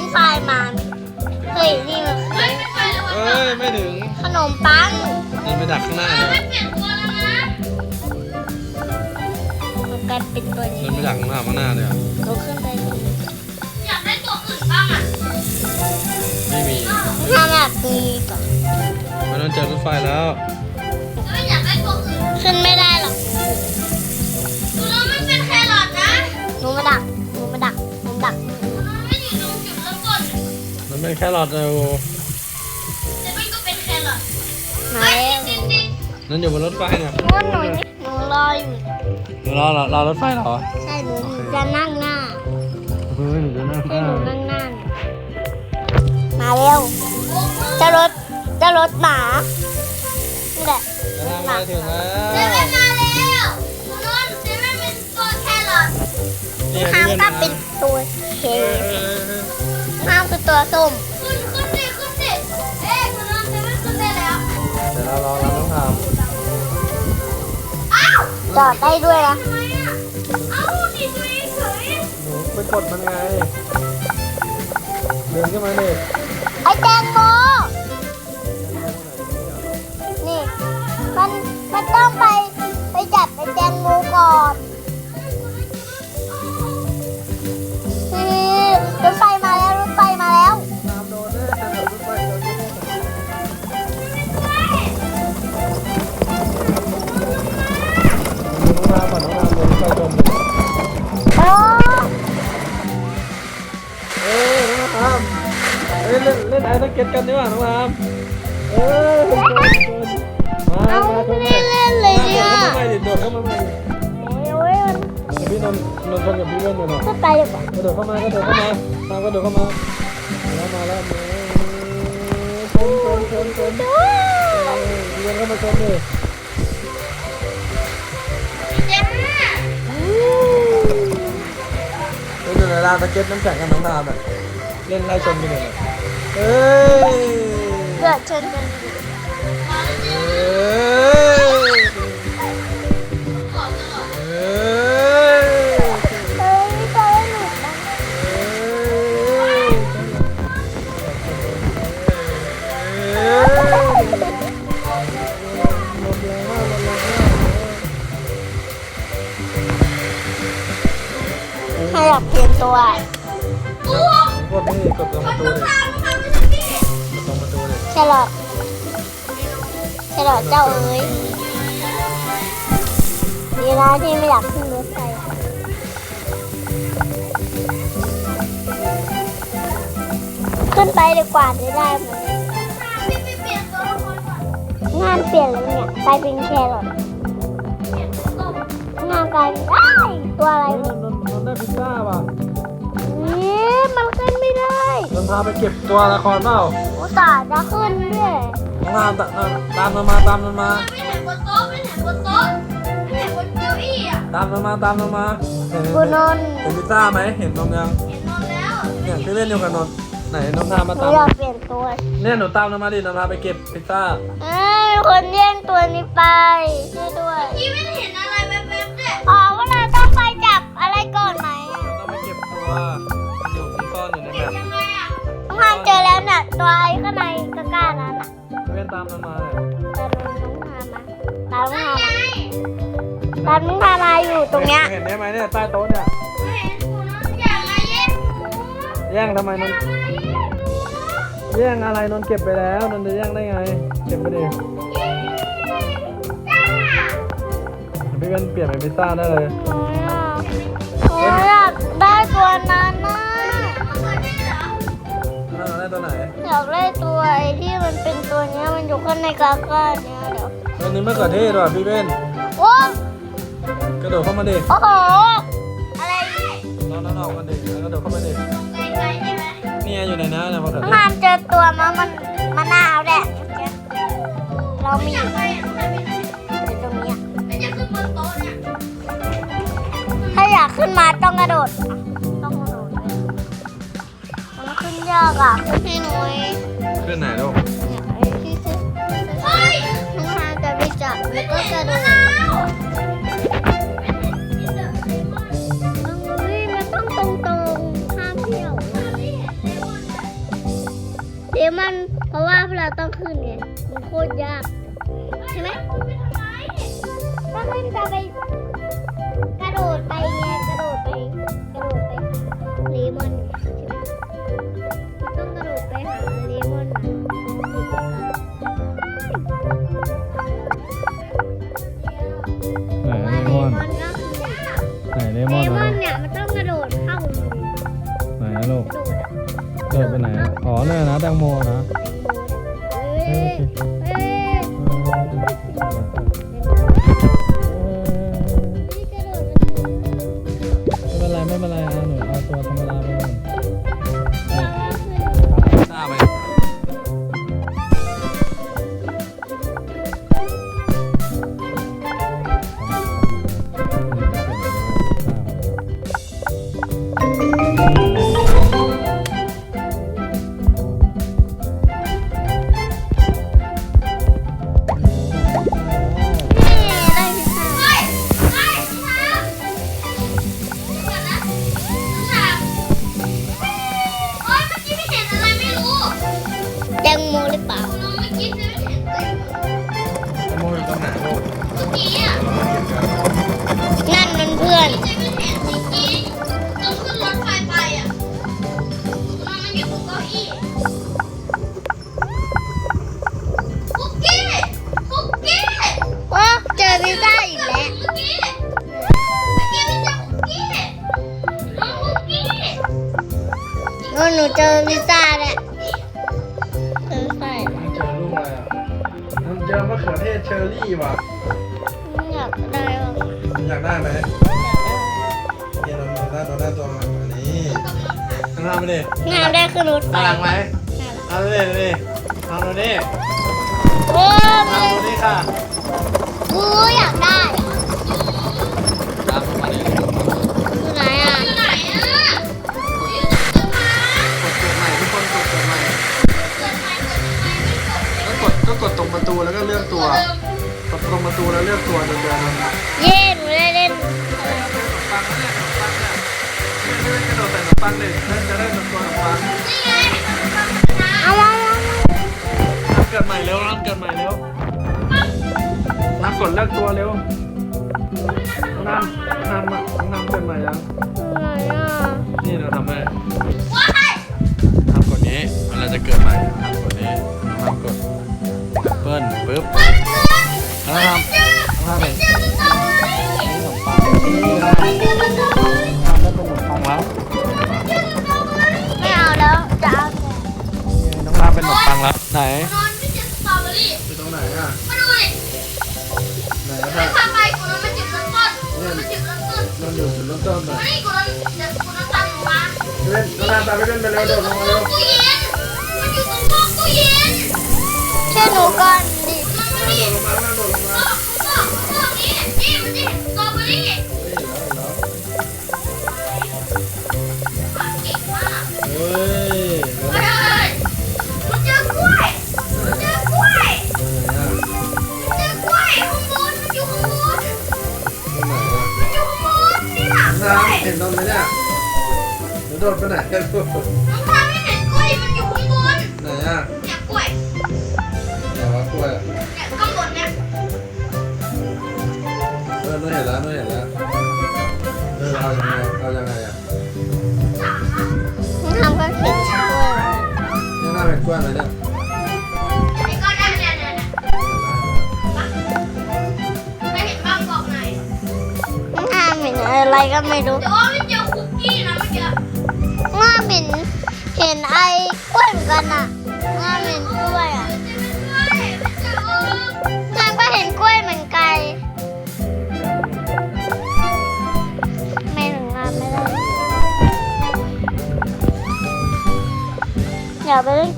นช์ฟรายมาเฮ้ยนี่มันเฮ้ยไม่ไปแล้วเอ้ย ไม่ถึงขนมปังมันไปดักข้างหน้าเออเนี่ยไม่เปลี่ยนตัวแล้วนะมันกลายเป็นตัวนี้มันไปดักข้างหน้าข้างหน้าเลยอะลุกขึ้นไปดูอยากได้ตัวอื่นบ้างอะไม่มีทำแบบนี้ก่อนมันต้องเจอรถไฟแล้วเฮ้ยอยากได้ตัวอื่นขึ้นไม่ได้หรอกดูแล้วไม่เป็นแครอทนะหนูมาดักหนูมาดัก มันเป็นแค่หลอดเร็วแต่มันก็เป็นแครอทไหนเฮ้ยจริงจริงนั่นอยู่บนรถไฟเนี่ยนู่นหนูหนูรออยู่หนูรอรอรอรถไฟเหรอ ใช่หนูจะนั่งหน้าเฮ้ยหนูจะนั่งให้หนูนั่งหน้าหน่อยมาเร็วๆโอ้โหจะรถจะรถหมานี่แหละจะนั่งมาถึงแล้เซวเว่นมาแล้วดูโน่นเซเว่นเป็นตัวแครอทนี่ห้ามพื่อก็มาเป็นตัวเค ตัวส้มขึ้นขึ้นดิขึ้นดิเอ๊ะดูโน่นเซเว่นขึ้นได้แล้วเดี๋ยวเรารอเราต้องทอ้าวจอดได้ด้วยนะทำไมอะเอ้าดิตัวเองเฉยำหนูไปกดมันไงเดินขึ้นมาดิไอ้แตงโมนี่ มันมันต้องไปไปจับไอ้แตงโมก่อนนี่ เก็ตกันดีกว่าน้องรามเอ้ยชนชนมา เอามาชไม่นได้เล่นเลยเนี่ยโดดเข้ามาใหม่ดิโดดเข้ามาใหม่ดิโอ้ยโอ้ยมันเดี๋ยวพี่นนท์นนท์ชนกับพี่เล่นอยู่เนาะขึ้นไปดีกว่ากระโดดเข้ามากระโดดเข้ามาตามกระโดดเข้ามา แล้วมาแล้วมาชนชนชนชนเอ้ยพี่เล่นเข้ามาชนเลยเจ๊แม่เล่นอยู่ในลานสเก็ตน้ำแข็งกับน้องรามอะเล่นไล่ชนกันเลย เอ้ยเกิดชนกันอยู่เอ้ย ประตูเลอทแครอทเจ้าเอ๋ยดีนะที่ไม่อยากขึ้นรถไฟขึ้นไปดีกว่าจะได้ไหมงานเปลี่ยนแล้วเนี่ยกลายเป็นแครอทเปลี่ยนตัวส้มงานกลายเป็นตัวอะไรนเนี่ยนนนได้พิซซ่าป่ะ ไม่ได้นนพาไปเก็บตัวละครเปล่าอุตส่าห์จะขึ้นด้วยน้องรามตามตามมันมาตามมันมาไม่เห็นบนโต๊ะไม่เห็นบนโต๊ะไม่เห็นบนเก้าอี้อะตามมันมาตามมันมาเห็นกูนนท์เห็นพิซซ่าไหมเห็นนมยังเห็นนอนแล้วเนี่ยที่เล่นอยู่กับนนท์ไหนน้องพามาหนูตามอยากเปลี่ยนตัวเนี่ยหนูตามนนมาดินนพาไปเก็บพิซซ่าเอ้ยมีคนแย่งตัวนี้ไปช่วยด้วยพี่ไม่ได้เห็นอะไรแวบๆเนี่ยอ๋อว่าเราต้องไปจับอะไรก่อนไหม ตามนนมาเลยตามน้องฮานมาตามน้องนั่นฮานไงมาตามน้องฮานมาอยู่ตรงเนี้ยเห็นได้ไหมเนี่ยใต้โต๊ะเนี่ยไม่เห็นหนูนะอย่ามาแย่งหนูแย่งทำไมนนอย่ามาแย่งหนูแย่งอะไรนนเก็บไปแล้วนนจะแย่งได้ไง เก็บไปดิจ้าพี่เว้นเปลี่ยนเป็นพิซซ่าได้เลยโอ้ยอยากได้ตัวนั้นน่ะมันเกิดได้เหรอน่าได้ตัวไหน อยากได้ตัวไอ้ที่มันเป็นตัวเนี้ยมันอยู่ข้างในกาก้าเนี้ยเดี๋ยวตัวนี้มะเขือเทศว่ะพี่เว้นโอ้กระโดดเข้ามาดิโอ้โหอะไรนอนนอนออกมาดิแล้วกระโดดเข้ามาดิไกลๆใช่ไหมเนี่ยอยู่ในน้ำเนี่ยมะเขือน้องเทศฮานเจอตัวมามันมะนาวแหละเรามีอยากไปอะต้องไปไหนอยู่ตรงเนี้ยไม่จะขึ้นบนโต๊ะเนี่ยถ้าอยากขึ้นมาต้องกระโดดอะต้องกระโด กอะพี่นุ้ยขึ้นไหนลูกขึ้นต้อซื้างจะไปจับแล้วก็ะโดดเฮ้ยมันต้องตรงๆห้ามเที่ยวเดียมันเพราะว่าเราต้องขึ้นไงมันโคตรยากใช่ไหมต้องขึ้นจะไป ต้อ เจอมะเขือเทศเชอร์รี่ว่ะ อยากได้บ้างอยากได้ไหมอยากได้นี่เราเราได้เราได้ตัวมาอันนี้ข้างหน้าไปดิงานได้ขึ้นรถไฟข้างหลังไหมเอาเลยเลยเอาดูนี่โอ้เอายดูนี่ค่ะ กูอยากได้ ดตรงประตูแล้วเลือกตัวเดินเดินเย้หนูได้เล่นอะไรขนปังนั่นปังเนี่ยไม่ได้กระโดดใส่ขนมปังเลยจะได้ตัวขนมปังเอาเอาเอานับเกิดใหม่เร็วนับเกิดใหม่เร็วนับกดเลือกตัวเร็วน้ำน้ำน้ำเกิดใหม่ยังไหนอะนี่เราทำให้ นนอนไม่เจอสตรอเบอรี่อยู่ตรงไหนอะมาดูดิไหนไม่ครับพาไปกูนอนมาจิบน้ำต้นมาจิบน้ำต้นมันอยู่จุดเริ่มต้นเลยมานี่กูนอนเดี๋ยวกูนอนตามหนูมาเล่นน้องทำตามไปเล่นไปเร็วโดดลงมาเร็วตู้เย็นมันอยู่ตรงห้องตู้เย็นช่วยหนูก่อนดิ มันมาโดนี่ดลงมาแล้ว นี่ค่ะกล้วยน้ำเห็นตรงไหมเนี่ยหนูโดดไปไหนกันลูกน้องพาไม่เห็นกล้วยมันอยู่ข้างบนไหนอะเนี่ยกล้วยไหนวะกล้วยอะเนี่ยข้างบนเนี่ยเออหนูเห็นแล้วหนูเห็นแล้วเออเอายังไงเอายังไงอะทำก็เขียนช่วยยังน้าเป็นกล้วยไหมเนี่ย อะไรก็ไม่รู้แต่ว่าไม่เจอคุกกี้นะเมื่อกี้ง่าเห็นเห็นไอ้กล้วยเหมือนกันอะง่าเห็นกล้วยอะง่าก็เห็นกล้วยเหมือนกันไม่ถึงงานไม่ได้เดี๋ยวไปเล่น